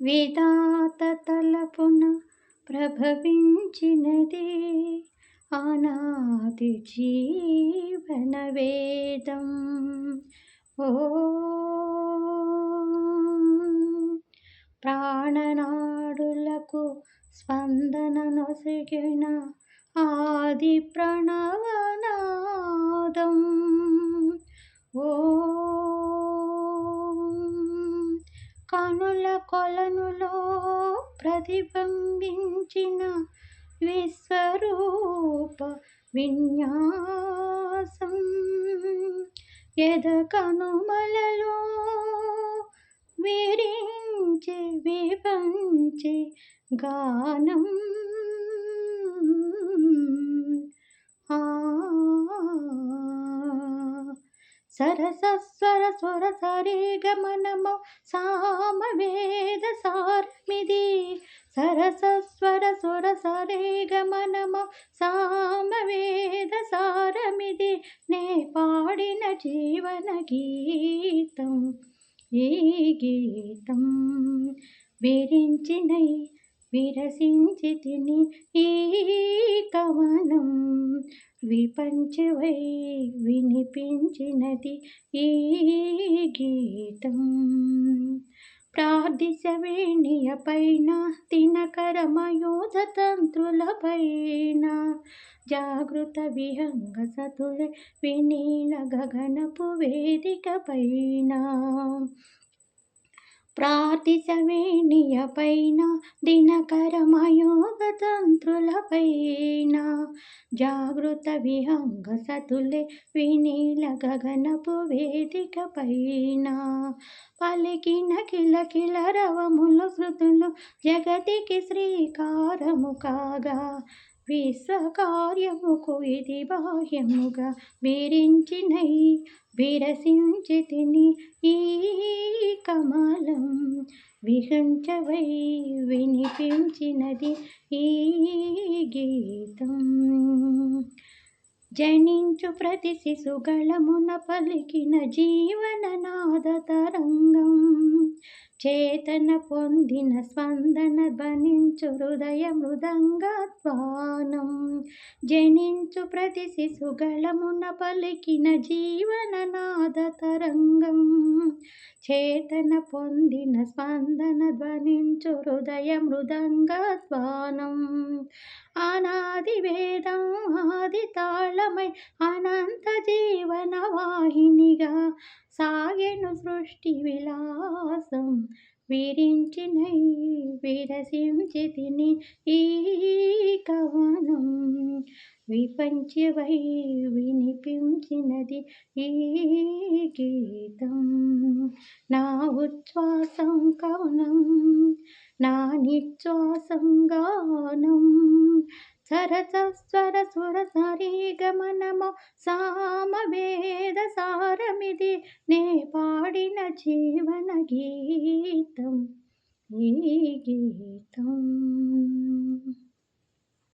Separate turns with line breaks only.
విధాత తలపున ప్రభవించినది అనాది జీవన వేదం. ఓ ప్రాణనాడులకు స్పందన నొసగిన ఆది ప్రణవనాదం. ఓ కనుల కొలనులో ప్రతిబింబించిన విశ్వరూప విన్యాసం ఎద కనుమలలో విరించి విపంచి గానం సరసస్వర స్వర సరే గమనము సామవేద సారమిది సరసస్వర స్వర సరే గమనము సామవేద సారమిది నే పాడిన జీవన గీతం ఈ గీతం విరించినై విరసించి తిని ఈ కవనం. విపంచవై వినిపించినది ఈ గీతం. ప్రార్థిసవేణియ పైన తినకరమయోధతంత్రుల పైన జాగృత విహంగ సతుల వినీల గగనపు వేదిక పైన ప్రార్థిసవేణియ పైన దినకరమయోగతంత్రుల పైన జాగృత విహంగ సతులే వినీల గగనపు వేదిక పైన పలికిన కిల కిల రవములు శృతులు జగతికి శ్రీకారము కాగా. విశ్వకార్యముకు ఇది బాహ్యముగా విరించినై విరసించి తిని ఈ కమలం విహంచవై వినిపించినది ఈ గీతం. జనించు ప్రతి శిశుగళమున పలికిన జీవననాద తరంగం చేతన పొందిన స్పందన ధ్వనించు హృదయ మృదంగత్వానం జనించు ప్రతి శిశుగళమున పలికిన జీవననాద తరంగం. చేతన పొందిన స్పందన ధ్వనించు హృదయ మృదంగ స్వానం అనాది వేదం ఆది తాళమై అనంత జీవన వాహినిగా సాగెను సృష్టి విలాసం విరించినై విరసించితిని ఈ కవనం విపంచవై వినిపించినది ఈ గీతం. నా ఉచ్ఛ్వాసం కవనం నా నిశ్వాసం గానం. సరసస్వర సుర సరి సామవేద సారమిది నే పాడిన జీవన గీతం. ఈ గీతం